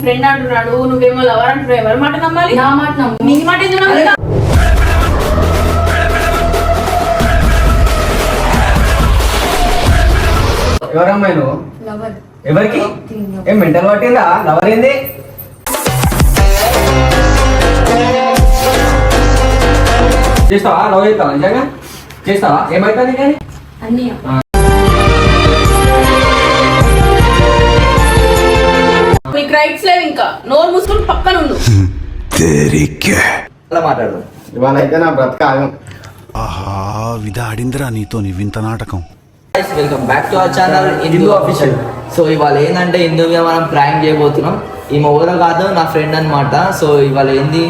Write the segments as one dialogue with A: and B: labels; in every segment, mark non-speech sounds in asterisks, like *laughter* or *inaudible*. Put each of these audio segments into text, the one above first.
A: Friend అంటున్నాడు నువ్వేమో lover అంటున్నావు ఎవరి మాట నమ్మాలి?
B: నా మాట నమ్ము.
A: నీ మాట ఎందుకు నమ్మాలి
C: ఎవరమ్మాయి నువ్వు?
B: లవర్
C: ఎవరికి? ఏం మెంటల్ పట్టిందా? లవర్ ఏంది? చేస్తావా? లవ్ చేస్తావా? నిజంగా? చేస్తావా? ఏమైతుంది కానీ?
B: అన్నీ
A: నీకు రైట్స్ లేవు ఇంకా. నోరు మూసుకొని పక్కన ఉండు.
C: అలా మాట్లాడు
D: ఇవాళ అయితే నా బ్రతక ఆగం.
E: ఆహా విధాడిందిరా నీతో నీ వింత నాటకం.
F: Welcome back to our channel Hindu official so ఇవాళ ఏంటంటే హిందూగా మనం ప్రాంక్ చేయబోతున్నాం. ఈ ఎవరో కాదు నా ఫ్రెండ్ అన్నమాట. సో ఇవాళ ఏంది?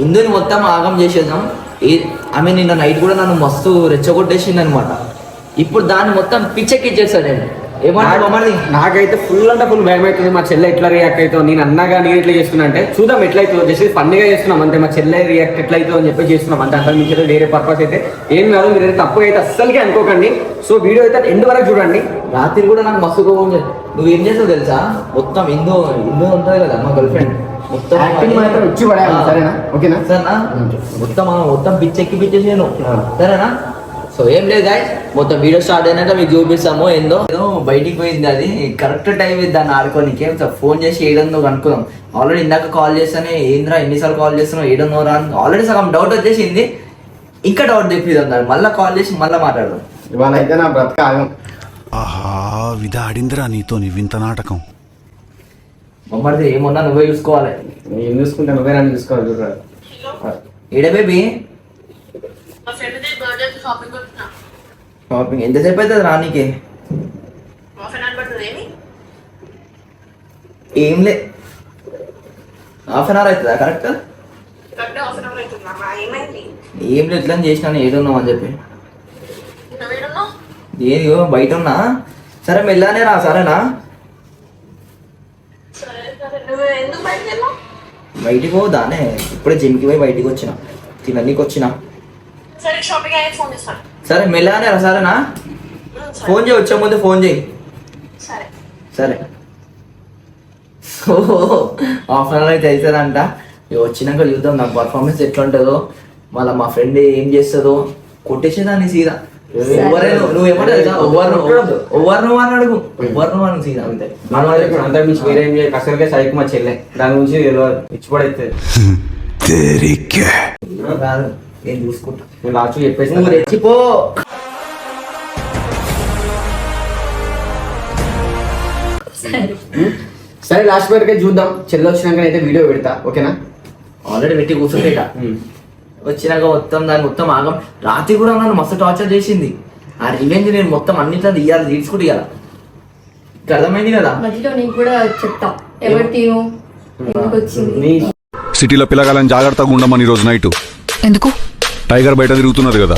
F: హిందూని మొత్తం ఆగం చేసేద్దాం. ఆమె నిన్న నైట్ కూడా నన్ను మస్తు రెచ్చగొట్టేసింది అనమాట ఇప్పుడు దాన్ని మొత్తం పిచ్చెక్కిచ్చేస్తాను నేను
C: నాకైతే ఫుల్ అంటే ఫుల్ భయం అవుతుంది మా చెల్లె ఎట్లా రియాక్ట్ అవుతుందో నేను అన్నగా నేను ఎట్లా చేస్తున్నా అంటే చూద్దాం ఎట్లయితుందో. జస్ట్ ఫన్నీగా చేస్తున్నాం అంతే. మా చెల్లె రియాక్ట్ ఎట్లయితుందో అని చెప్పి చేస్తున్నాం అంతా. మీకు అయితే వేరే పర్పస్ అయితే ఏం కాదు. మీరు అయితే తప్పు అయితే అస్సలకి అనుకోకండి. సో వీడియో అయితే ఎండ్ వరకు చూడండి.
F: రాత్రి కూడా నాకు మస్తు కోపం నువ్వు ఏం చేస్తావు తెలుసా? మొత్తం హిందూ హిందూ ఉంటుంది కదా మా గర్ల్ ఫ్రెండ్ మొత్తం
D: యాక్టింగ్ మాత్రం సరేనా? ఓకేనా?
F: సరేనా? మొత్తం మొత్తం పిచ్చెక్కి పిచ్చేసాను సరేనా? సో ఏం లేదు గాయస్ మొత్తం వీడియో స్టార్ట్ అయినాక మీకు చూపిస్తాము ఏందో. ఏదో బయటికి పోయింది అది. కరెక్ట్ టైం ఇది దాన్ని ఆడుకోనికి. ఫోన్ చేసి ఏడందో కనుక్కుందాం ఆల్రెడీ ఇందాక కాల్ చేస్తానే ఏంద్రా ఎన్నిసార్లు కాల్ చేస్తున్నావు? ఏడన్నో రా ఆల్రెడీ సగం డౌట్ వచ్చేసింది. ఇంకా డౌట్ తెప్పిద్దాం దాన్ని మళ్ళీ కాల్ చేసి మళ్ళీ మాట్లాడదాం.
D: ఇవాళ అయితే నా బ్రతక
E: ఆహా విధాడిందిరా నీతో నీ వింత నాటకం.
F: మమ్మల్ని ఏమన్నా నువ్వే చూసుకోవాలి.
D: నేను చూసుకుంటే? నువ్వే నన్ను చూసుకోవాలి చూడరా
F: ఏడే బేబీ
A: మా ఫ్రెండ్ బర్త్డే షాపింగ్
F: షాపింగ్ ఎంతసేపు అవుతుంది రానీకి ఏం లే. హాఫ్ అన్ అవర్ అవుతుందా? కరెక్ట్ ఏం లేదు ఇట్లా చేసినాను ఏడున్నావు అని చెప్పి. ఏదిగో బయట ఉన్నా సరే మెల్లానే రా సరేనా?
A: బయటకు
F: పోదానే ఇప్పుడే జిమ్కి పోయి బయటికి వచ్చిన. తిననీకి వచ్చిన.
A: సరే షాపింగ్ ఫోన్ చేస్తాను.
F: సరే మెల్లానే రా సరేనా? ఫోన్ చేయి వచ్చే ముందు ఫోన్ చేయి.
A: సరే.
F: సరే. హాఫ్ అన్ అవర్ అయితే అవుతుందంట. ఇక వచ్చినాక చూద్దాం నా పర్ఫార్మెన్స్ ఎట్లా ఉంటుందో మళ్ళీ మా ఫ్రెండ్ ఏం చేస్తుందో. కొట్టేసేదాన్ని సీదా? ఎవరే నువ్వు ఎవరు ఎవరు అని అడుగు. ఎవరు అని సీదా అంతే.
C: అంతా మించి వేరే ఏం చేయాలి కసరికే సైకి మా చెల్లె. దాని గురించి ఇచ్చిపడైతే
F: నేను చూసుకుంటా.
C: నేను లాస్ట్ చెప్పేసి
F: నువ్వు రెచ్చిపో.
D: సరే. లాస్ట్ వరకే చూద్దాం. చెల్లి వచ్చినాక అయితే వీడియో పెడతా ఓకేనా?
F: ఆల్రెడీ పెట్టి కూర్చుంటేట వచ్చినాక మొత్తం దాన్ని మొత్తం ఆగం. రాత్రి కూడా నన్ను మస్తు టార్చర్ చేసింది. ఆ రివెంజ్ నేను మొత్తం అన్నిట్లో తీయాలి తీసుకుంటూ ఇవ్వాలి అర్థమైంది కదా?
B: మధ్యలో నీకు కూడా చెప్తా. ఎవరు తీను
E: సిటీలో పిల్లగాలని జాగ్రత్తగా ఉండమని ఈరోజు నైట్.
G: ఎందుకు?
E: టైగర్ బయట తిరుగుతున్నది కదా.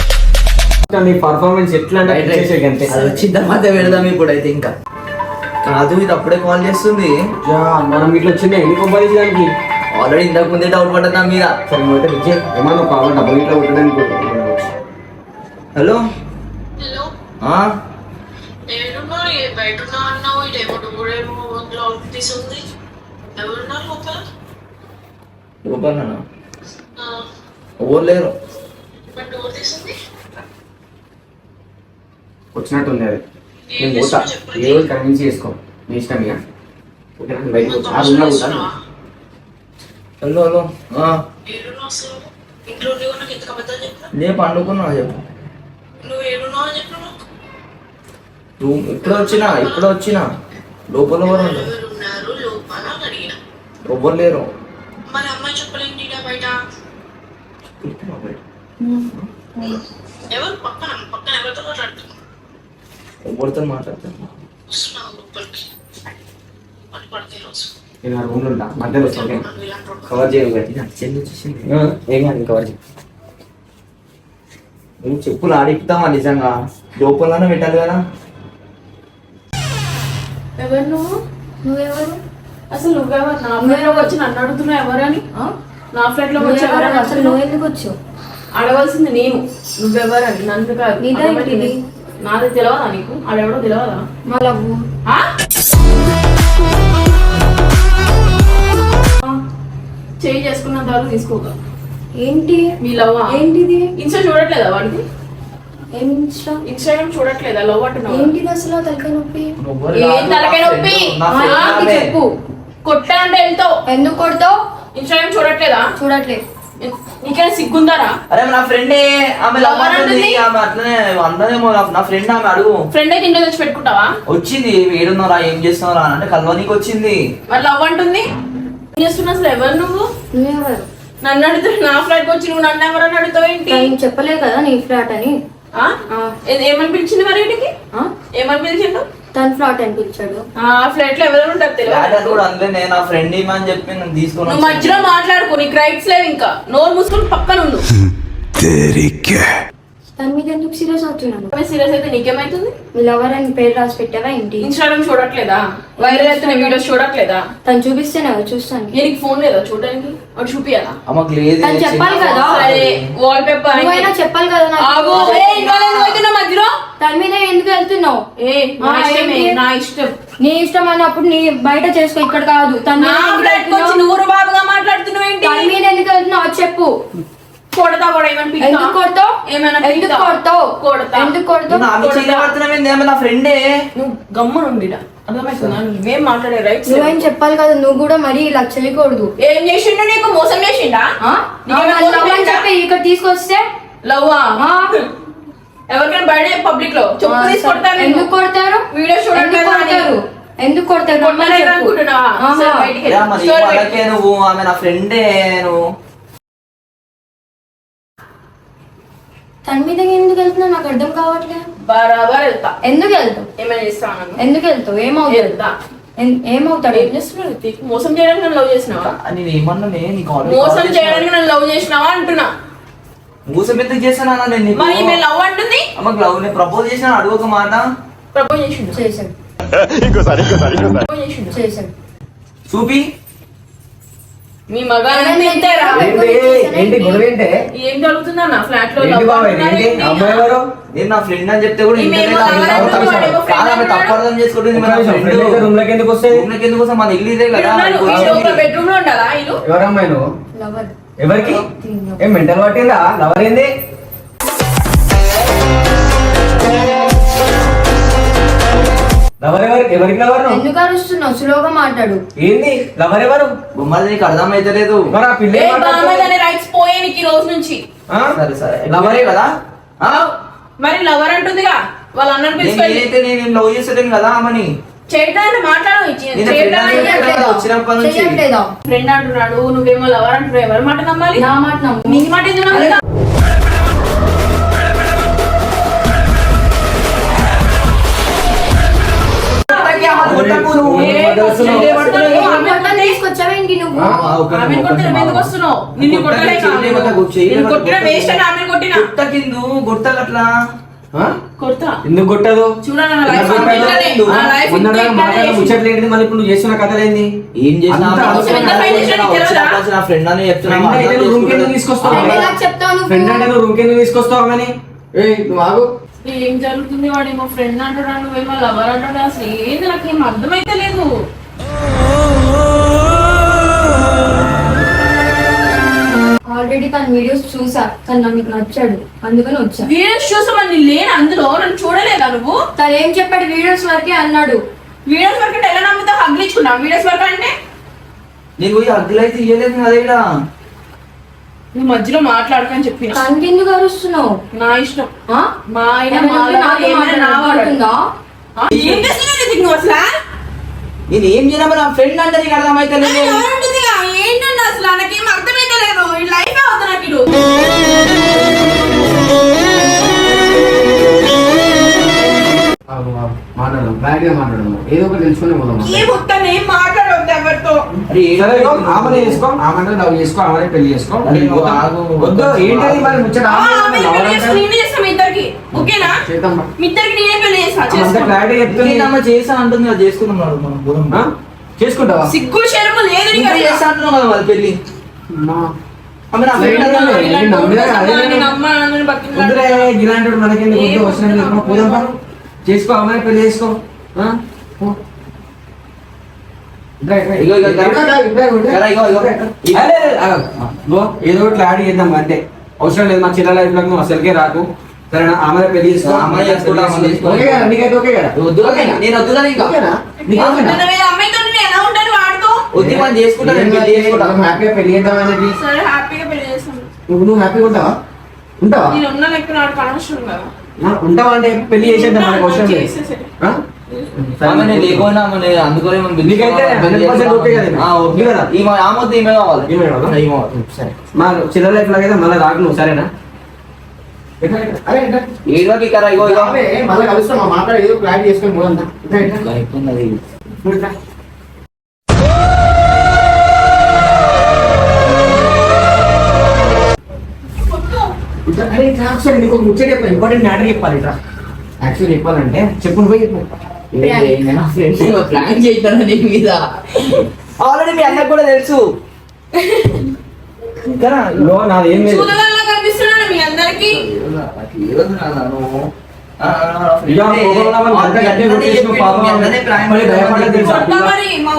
C: నీ పర్ఫార్మెన్స్ ఎట్లా అంటే
F: వచ్చిన తర్వాత పెడదాం ఇప్పుడు అయితే ఇంకా. కాదు ఇది అప్పుడే కాల్ చేస్తుంది.
C: యా, మనం ఇట్లా వచ్చింది ఎన్ని పంపాలి దానికి?
F: ఆల్రెడీ ఇంతకు ముందే డౌట్ పడ్డా మీద
C: సరే నువ్వు అయితే విజయ్ ఏమన్నా కావాలి? డబ్బులు ఇట్లా కొట్టడానికి
F: హలో
A: ఎవరున్నారు లోపల?
F: ఎవరు లేరు?
C: వచ్చినట్టుంది అది. నేను పోతా. ఏ రోజు కన్విన్స్ చేసుకో. నీ ఇష్టం ఇక. ఓకేనా? నేను బయటకు వచ్చి. ఆ రూమ్లో కూర్చోను.
F: Hello hello. లే పండుకున్నా చెప్పు. రూమ్ ఇప్పుడే వచ్చినా ఇప్పుడే వచ్చినా? లోపల ఎవరు లేరు.
A: మరి ఎవరు పక్కన పక్కన ఎవరితో మాట్లాడుతున్నావు
F: ఎవరితో మాట్లాడుతున్నా
A: వస్తున్నావు లోపలికి పని పడితే రోజు
C: నేను ఆ రూమ్లో ఉంటా మధ్యలో వస్తా ఓకే
A: నువ్వు? ఇలాంటి వాడు
C: కవర్ ఆ, ఏం కాదు కవర్ చేయి
F: నువ్వు చెప్పులు ఆడిపుతావా నిజంగా లోపలనే పెట్టాలి కదా
A: ఎవరు నువ్వు
B: నువ్వెవరు?
A: అసలు నువ్వెవరు? నా ఫ్లాట్ వచ్చి నన్ను అడుగుతున్నావు ఎవరని? నా ఫ్లాట్లోకి వచ్చి? ఎవరని
B: అసలు నువ్వు ఎందుకు వచ్చావు?
A: అడగాల్సింది నేను. నువ్వెవరని నన్ను కాదు?
B: ఏంటిది?
A: నాది తెలియదా నీకు? ఆడెవడో తెలియదా
B: మా లవ్వు?
G: చేయి చేసుకున్నంత వరకు తీసుకోక.
B: ఏంటి?
G: మీ లవ్
B: ఏంటిది?
G: ఇన్స్టా చూడట్లేదా వాడికి
B: ఏం ఇన్స్టా?
G: ఇన్స్టాగ్రామ్ చూడట్లేదా? లవ్ అంటున్నావు?
B: ఏంటిది అసలు తలకాయ నొప్పి?
G: ఏం తలకాయ నొప్పి.
B: చెప్పు.
G: కొట్టా అంటే వెళ్తావు.
B: ఎందుకు కొడతావు?
G: ఇన్స్టాగ్రామ్ చూడట్లేదా?
B: చూడట్లే
G: నీకైనా సిగ్గుందారా?
F: అరే నా ఫ్రెండే ఆమె లవ్ అంటుంది. ఆమె అట్లనే అందరేమో నా ఫ్రెండ్ ఆమె అడుగు.
G: ఫ్రెండ్ అయితే ఇంట్లో తెచ్చి పెట్టుకుంటావా?
F: వచ్చింది. ఏడున్నారా ఏం చేస్తున్నారా అంటే కల్వనీకి వచ్చింది.
G: మరి లవ్ అంటుంది? ఏం చేస్తున్నా అసలు? ఎవరు నువ్వు?
B: నువ్వెవరు?
G: నన్ను అడుగుతావు నా ఫ్లాట్ వచ్చి నువ్వు నన్ను ఎవరని అడుగుతావు ఏంటి?
B: తను చెప్పలేదు కదా నీ ఫ్లాట్ అని?
G: ఏమని పిలిచింది మరి వీటికి
B: ఆ?
G: ఏమని పిలిచిండు?
B: తన ఫ్లాట్ అని పిలిచాడు.
G: ఆ ఫ్లాట్లో ఎవరు ఉంటారు తెలియదు
F: కూడా అనలే నేను నా ఫ్రెండ్ అని చెప్పి నేను తీసుకొని
G: నువ్వు మధ్యలో మాట్లాడుకో నీకు రైట్స్ లేవు ఇంకా. నోరు మూసుకొని పక్కన ఉండు.
E: తెరికే
B: తన మీద ఎందుకు సీరియస్ అవుతున్నాను
G: సీరియస్ అయితే నీకేమైతుంది?
B: మీ లవర్ అని పేరు రాసి పెట్టావా ఏంటి?
G: ఇన్స్టాగ్రామ్ చూడట్లేదా? వైరల్ అవుతున్న వీడియోస్ చూడట్లేదా?
B: తను చూపిస్తేనే కదా చూస్తాను.
G: నీకు ఫోన్ లేదా చూడడానికి వాడు చూపియాలా?
F: ఆమెకు లేదు
B: తను చెప్పాలి కదా.
G: సరే వాల్ పేపర్
B: నువ్వైనా చెప్పాలి కదా
G: ఆగు.
B: నాకు
G: ఏ, ఇన్వాల్వ్ ఎందుకు అవుతున్నావు మధ్యలో?
B: తన మీద ఎందుకు వెళ్తున్నావు?
G: ఏ నా
B: ఆ,
G: ఇష్టమే
B: ఏంటి?
G: నా ఇష్టం.
B: నీ ఇష్టం అన్నప్పుడు నీ బయట చేసుకో ఇక్కడ కాదు. తన
G: నా
B: మీద ఎందుకు
G: ఫ్లాట్ వచ్చి
B: వెళ్తున్నావు?
G: నువ్వు బాబుగా మాట్లాడుతున్నావు ఏంటి?
B: తన మీద ఎందుకు వెళ్తున్నావు? అది చెప్పు.
G: కొడతా కూడా? ఏమైనా పిక్కా?
B: ఎందుకు కొడతావు?
G: ఏమైనా
B: ఎందుకు
G: పిక్కా?
B: కొడతావు?
G: కొడతా.
B: ఎందుకు కొడతావు?
F: నా ఆమె చేయబడుతున్నావేంది ఆమె నా ఫ్రెండే
G: నువ్వు అర్థమవుతుందా నువ్వేం మాట్లాడే రైట్స్
B: నువ్వేం చెప్పాలి కదా? నువ్వు కూడా మరీ ఇలా చేయకూడదు.
G: ఏం చేసిండు నీకు? మోసం చేసిండా?
B: ఆ?
G: నీకేమైనా
B: ఆ, లవ్ అని చెప్పి ఇక్కడ తీసుకొస్తే?
G: లవ్వా?
B: ఆ? *laughs*
G: ఎవరికైనా బయట పబ్లిక్లో. చెప్పు తీసి. కొడతాను
B: ఎందుకు కొడతారు?
G: వీడియో అని.
B: కొడతారు? ఎందుకు కొడతారు.
F: నువ్వు ఆమె నా ఫ్రెండే నువ్వు.
B: తన మీద ఎందుకు వెళ్తున్నావు? నాకు అర్థం కావట్లేదు.
G: బరాబర్ వెళ్తా.
B: ఎందుకు వెళ్తావు?
G: ఏమైనా చేస్తాను
B: ఎందుకు వెళ్తావు? ఎన్- ఏమవుతాడు?
G: ఏం చేస్తున్నావు రితిక్? మోసం చేయడానికి నన్ను లవ్ చేసినావా?
F: నేను already
G: మోసం చేయడానికి. నన్ను లవ్ చేసినావా అంటున్నా.
F: మోసం ఎందుకు చేస్తానా నేను నీకు?
G: మరి ఈమె లవ్ అంటుంది?
F: లవ్ నేను ప్రపోజ్ చేసిన అడుగు ఒక మాట.
G: ప్రపోజ్ చేసిండు.
B: చేశాడు
G: ప్రపోజ్ చేసిండు.
B: చేశాడు
F: చూపి.
G: మీ మగాళ్ళంతా ఇంతేరా
C: ఏంటి? ఏంటి? గొడవ ఏంటి?
G: ఏం జరుగుతుందన్న ఫ్లాట్లో
C: ఏంటి
G: లవ్
C: బాబాయ్
G: అంటున్నారు
C: ఏంటి?
G: ఏంటి?
C: అమ్మాయి ఎవరు?
F: నేను నా ఫ్రెండ్ అని చెప్తే కూడా
G: ఈమె
F: ఇంటనే
G: ఏమో
F: కాదు.
G: లవర్
F: కాదు,
G: అంటుంది, వాడేమో
F: కాదు, ఆమె
G: ఫ్రెండ్
F: తప్పు అర్థం చేసుకుంటుంది మన ఫ్రెండ్
C: రూమ్లోకి ఎందుకు
F: రూమ్లోకి ఎందుకు వస్తాం? మన ఇల్లు ఇదే కదా
G: ఒక బెడ్రూమ్లో ఉండాలా?
C: ఎవరమ్మాయి నువ్వు?
B: లవర్
C: ఎవరికి? ఏం మెంటల్ పట్టిందా? లవర్ ఏంది? లవర్ ఎవరికి ఎవరికి లవర్?
B: ఎందుకు అరుస్తున్నావు? స్లోగా మాట్లాడు.
C: ఏంది? లవర్ ఎవరు
F: బొమ్మలు నీకు అర్థమైతలేదు.
C: మరి ఆ పిల్ల
G: ఏ? బామ్మదనే రైట్స్ పోయే నీకు ఈ రోజు నుంచి.
C: ఆ?
F: సరే సరే.
C: లవరే
F: కదా? ఆ?
G: మరి లవర్ అంటుందిగా? వాళ్ళ అన్నని
F: నేను
G: పిలుచుకెళ్ళి
F: నేనైతే నేను లవ్ చేసేదాన్ని కదా ఆమెని.
G: చేయడానికి మాట్లాడు
F: నేను friend అని చెప్పినా కదా వచ్చినప్పటి నుంచి.
B: చెయ్యట్లేదా
G: ఫ్రెండ్ అంటున్నాడు నువ్వేమో లవర్ అంటున్నావు ఎవరి మాట నమ్మాలి
B: నా మాట నమ్ము
G: నీ మాట ఎందుకు
F: గుట్ట కిందు గుట్ట అట్లా
C: ఆ?
G: కొడతా.
C: ఎందుకు కొట్టదు? ఏంటిది మళ్ళీ ఇప్పుడు నువ్వు చేస్తున్న కథలు ఏంది
F: ఏం చేసినా ఫ్రెండ్ అని చెప్తున్నా.
C: రూమ్ తీసుకొస్తావు?
B: ఫ్రెండ్
C: అంటే నువ్వు రూమ్ కింద తీసుకొస్తావు ఏయ్ నువ్వు ఆగు.
G: ఏం జరుగుతుంది వాడేమో ఫ్రెండ్ అంటున్నాడు నువ్వేమో లవర్ అంటున్నాడు. అసలు ఏంది నాకు? ఏం అర్థమైతే లేదు.
B: ఆల్రెడీ తన వీడియోస్ చూసా తను నాకు నచ్చాడు. అందుకని వచ్చా.
G: వీడియోస్ చూసామని లేను అందులో నన్ను చూడలేదా నువ్వు?
B: తను ఏం చెప్పాడు? వీడియోస్ వరకే అన్నాడు.
G: వీడియోస్ వరకు అంటే ఎలా నమ్ముతా? హగ్లించుకున్నావు వీడియోస్ వరకు అంటే?
F: నీకు అయితే ఇయ్యలేదు కదా ఇక్కడ
G: నువ్వు మధ్యలో మాట్లాడకని చెప్పిన.
B: తనకి ఎందుకు అరుస్తున్నావు?
G: నా ఇష్టం.
B: ఆ?
G: మా ఆయన నా వాడు.
B: మాట్లాడుతుందా?
G: ఆ, ఏం చేస్తున్నావు నీకు నువ్వు అసలు
F: నేను ఏం చేయడం నా ఫ్రెండ్ అంటే నీకు అర్థమైతే
G: ఏంటండి అసలు? నాకేం అర్థమైతే
C: బ్యాడ్గా మాట్లాడదాం ఏదో ఒకటి తెలుసుకునే పోదాం
G: మొత్తం ఏం ఎవరితో?
C: సరే ఆమెనే చేసుకో. ఆమెనే లవ్ చేసుకో ఆమెనే పెళ్ళి చేసుకో. వద్దు. ఏంటది మరి ముచ్చట?
G: ఆమె నేనే చేస్తా మీ ఇద్దరికి. ఓకేనా?
C: చేద్దాం. బా.
G: మీ ఇద్దరికి నేనే పెళ్ళి చేస్తా
C: అంత
G: చేసుకో
C: క్లారిటీ చెప్తుంది.
F: ఇంకేందమ్మా చేసా అంటుంది కదా చేసుకున్నాడు మనం పోదాం.
C: చేసుకుంటావా?
G: సిగ్గు శరము లేదు నీకు.
F: చేస్తా అంటున్నావు కదా
C: పెళ్ళి.
F: ఆమె.
G: ఇలాంటి
C: నమ్మినా
G: వాడు
C: చేసుకో అమ్మాయి పెళ్ళి చేసుకో. ఏదో ఒకటి యాడ్ చేద్దాం అంతే. అవసరం లేదు మా చిన్న లైఫ్లో నువ్వు అసలుకే రాకు. సరేనా? ఆమె పెళ్ళి చేసుకో కదా,
F: నేను వద్దు కదా ఇంకా
C: ఓకేనా? నీకు ఓకేనా?
G: అమ్మాయితో నేను ఎలా ఉంటాను వాడుతూ
F: వద్దు మనం చేసుకుంటా నేను పెళ్ళి చేసుకుంటా.
C: మనం హ్యాపీగా పెళ్ళి చేద్దాం అనేది?
G: సరే హ్యాపీగా పెళ్ళి చేస్తాను.
C: నువ్వు నువ్వు హ్యాపీగా ఉంటావా? ఉంటావా?
G: నేను ఉన్న లెక్క నాకు అనవసరం కదా.
C: అంటే పెళ్ళి చేసేద్దాం మనకు అవసరం లేదు.
F: లేకుండా ఆమె నేను అందుకనే మనం పెళ్ళి
C: నీకైతే
F: పెళ్ళి
C: 100% ఓకే కదా?
F: ఆ, ఓకే.
C: ఓకే కదా?
F: ఈమె ఆమె వద్దు, ఈమె కావాలి.
C: ఈమె కావాలా?
F: ఈమె కావాలి. సరే.
C: మా చిన్న లైఫ్ లాగైతే మళ్ళీ రాకు నువ్వు సరేనా?
F: ఏడవకి కరా ఇగో
C: మళ్ళీ కలుస్తాం మాట్లాడి ఏదో క్లారిటీ చేసుకొని పోదంతా అరే, ఇట్లా ఒకసారి నీకు ముచ్చట చెప్పాలి. ఇంపార్టెంట్ మ్యాటర్ చెప్పాలి ఇట్లా యాక్చువల్లీ చెప్పాలంటే చెప్పు నువ్వే చెప్పు.
F: ప్లాన్ చేస్తాను నీ మీద? ఆల్రెడీ మీ అన్నకు కూడా తెలుసు. కరా
C: లో నాది ఏం లేదు.
G: చూడగలలా కనిపిస్తున్నాను మీ అందరికి. మా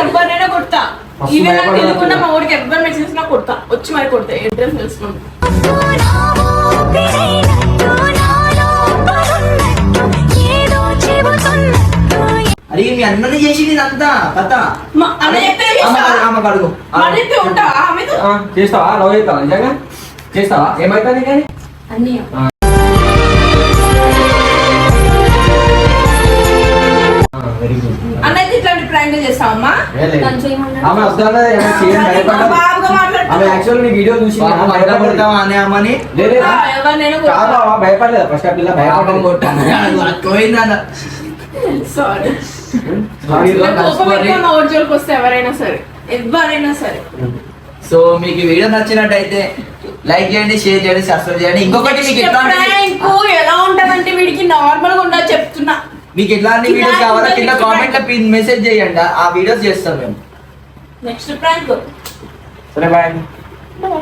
G: ఎవరినైనా కొడతా? ఈవెన్ నాకు
C: భయపడతారు.
G: తెలియకుండా మా ఊరికి ఎవరు మెసేజ్ నా కొడతా. వచ్చి మరి కొడతా. అడ్రస్ తెలుసుకుంటా.
F: అరే మీ అన్నని చేసింది ఇదంతా? కథ?
C: చేస్తావా? లవ్ చేస్తావా? నిజంగా? చేస్తావా? ఏమైతుంది కానీ?
B: అన్నీ
C: యాక్చువల్ నీ వీడియో చూసి భయపడలేదు
F: అనే అమ్మని.
C: ఫస్ట్ ఆ పిల్ల
F: కొట్టాను
G: సారీ. *laughs* కోపం వస్తే ఎవరైనా సరే ఎవరైనా సరే.
F: సో మీకు వీడియో నచ్చినట్టయితే లైక్ చేయండి షేర్ చేయండి సబ్స్క్రైబ్ చేయండి. ఇంకొకటి మీకు
G: ఎలా ఉంటదంటే వీడికి నార్మల్గా ఉండదు చెప్తున్నా.
F: మీకు ఎట్లాంటి వీడియోస్ కావాలో? కింద కామెంట్లో పిన్ మెసేజ్ చేయండి. ఆ వీడియోస్ చేస్తాం మేము.
G: నెక్స్ట్ ప్రాంక్
C: సరే బాయ్
G: Bye.